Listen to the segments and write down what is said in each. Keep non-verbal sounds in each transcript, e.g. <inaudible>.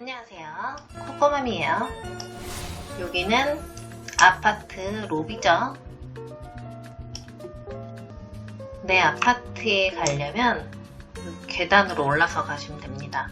안녕하세요. 코코맘이에요. 여기는 아파트 로비죠. 내 아파트에 가려면 계단으로 올라서 가시면 됩니다.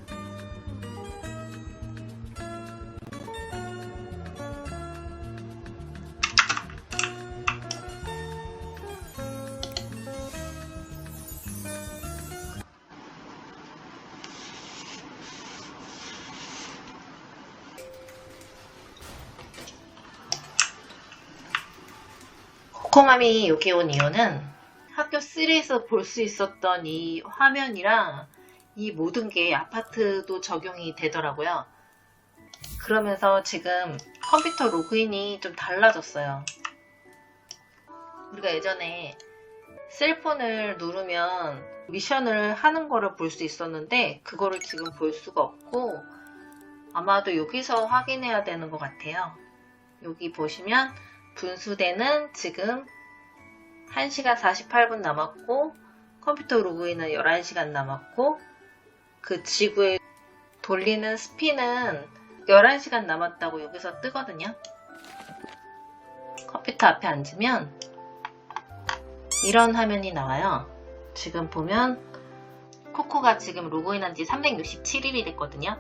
코코맘이 여기 온 이유는 학교 3에서 볼 수 있었던 이 화면이랑 이 모든 게 아파트도 적용이 되더라고요. 그러면서 지금 컴퓨터 로그인이 좀 달라졌어요. 우리가 예전에 셀폰을 누르면 미션을 하는 거를 볼 수 있었는데 그거를 지금 볼 수가 없고 아마도 여기서 확인해야 되는 것 같아요. 여기 보시면 분수대는 지금 1시간 48분 남았고 컴퓨터 로그인은 11시간 남았고 그 지구에 돌리는 스피는 11시간 남았다고 여기서 뜨거든요. 컴퓨터 앞에 앉으면 이런 화면이 나와요. 지금 보면 코코가 지금 로그인한 지 367일이 됐거든요.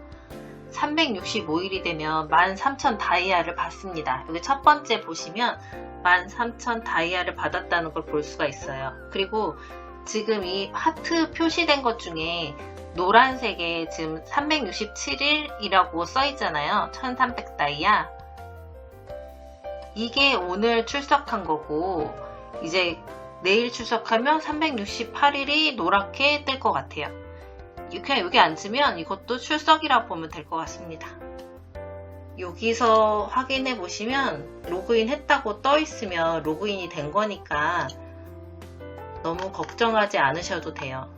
365일이 되면 13,000 다이아를 받습니다. 여기 첫 번째 보시면 13,000 다이아를 받았다는 걸 볼 수가 있어요. 그리고 지금 이 하트 표시된 것 중에 노란색에 지금 367일이라고 써 있잖아요. 1300 다이아. 이게 오늘 출석한 거고, 이제 내일 출석하면 368일이 노랗게 뜰 것 같아요. 그냥 여기 앉으면 이것도 출석이라 보면 될 것 같습니다. 여기서 확인해 보시면 로그인 했다고 떠 있으면 로그인이 된 거니까 너무 걱정하지 않으셔도 돼요.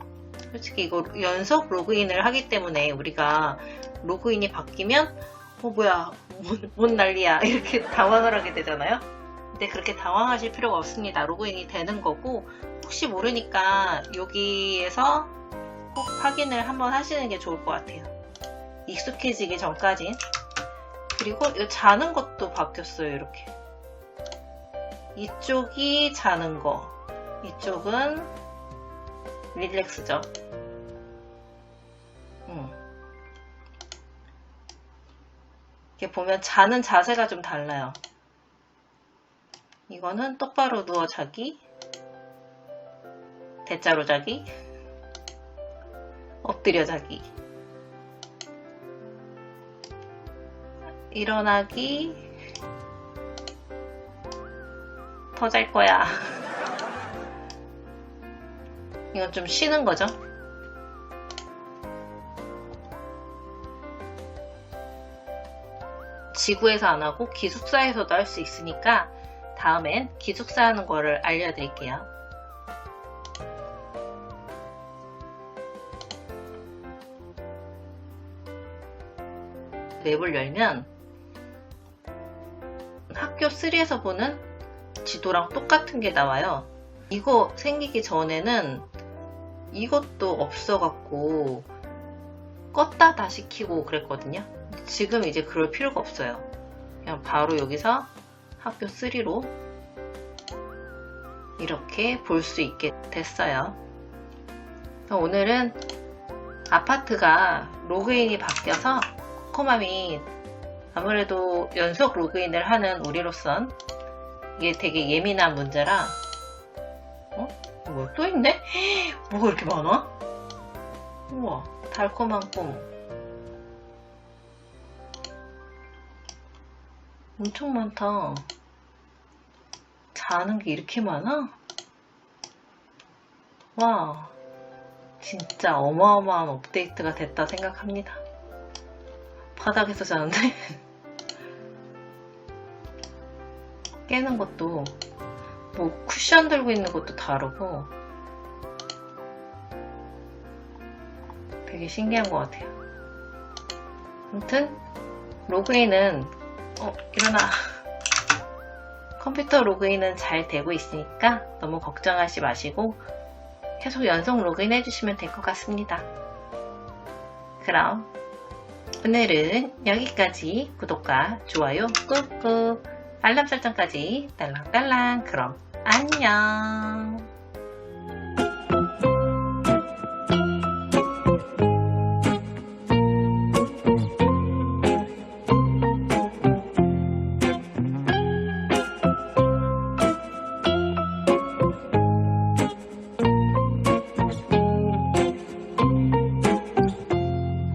솔직히 이거 연속 로그인을 하기 때문에 우리가 로그인이 바뀌면 어 뭐야 뭔, 뭔 난리야 <laughs> 이렇게 당황을 하게 되잖아요. 근데 그렇게 당황하실 필요가 없습니다. 로그인이 되는 거고 혹시 모르니까 여기에서 꼭 확인을 한번 하시는 게 좋을 것 같아요. 익숙해지기 전까지. 그리고 이 자는 것도 바뀌었어요, 이렇게. 이쪽이 자는 거, 이쪽은 릴렉스죠. 음. 이렇게 보면 자는 자세가 좀 달라요. 이거는 똑바로 누워 자기, 대자로 자기, 엎드려 자기. 일어나기. 더 잘 거야. <laughs> 이건 좀 쉬는 거죠. 지구에서 안 하고 기숙사에서도 할 수 있으니까 다음엔 기숙사 하는 거를 알려드릴게요. 맵을 열면 학교 3에서 보는 지도랑 똑같은 게 나와요. 이거 생기기 전에는 이것도 없어갖고 껐다 다시 켜고 그랬거든요. 지금 이제 그럴 필요가 없어요. 그냥 바로 여기서 학교 3로 이렇게 볼 수 있게 됐어요. 오늘은 아파트가 로그인이 바뀌어서 코코맘이 아무래도 연속 로그인을 하는 우리로선 이게 되게 예민한 문제라 어? 뭐 또 있네? <gasps> 뭐가 이렇게 많아? 우와 달콤한 꿈 엄청 많다 자는 게 이렇게 많아? 와 진짜 어마어마한 업데이트가 됐다 생각합니다 바닥에서 자는데 <laughs> 깨는 것도 뭐 쿠션 들고 있는 것도 다르고 되게 신기한 것 같아요. 아무튼 로그인은 어 일어나 <laughs> 컴퓨터 로그인은 잘 되고 있으니까 너무 걱정하지 마시고 계속 연속 로그인 해주시면 될 것 같습니다. 그럼 오늘은 여기까지. 구독과 좋아요 꾹꾹. 알람 설정까지 딸랑딸랑. 그럼 안녕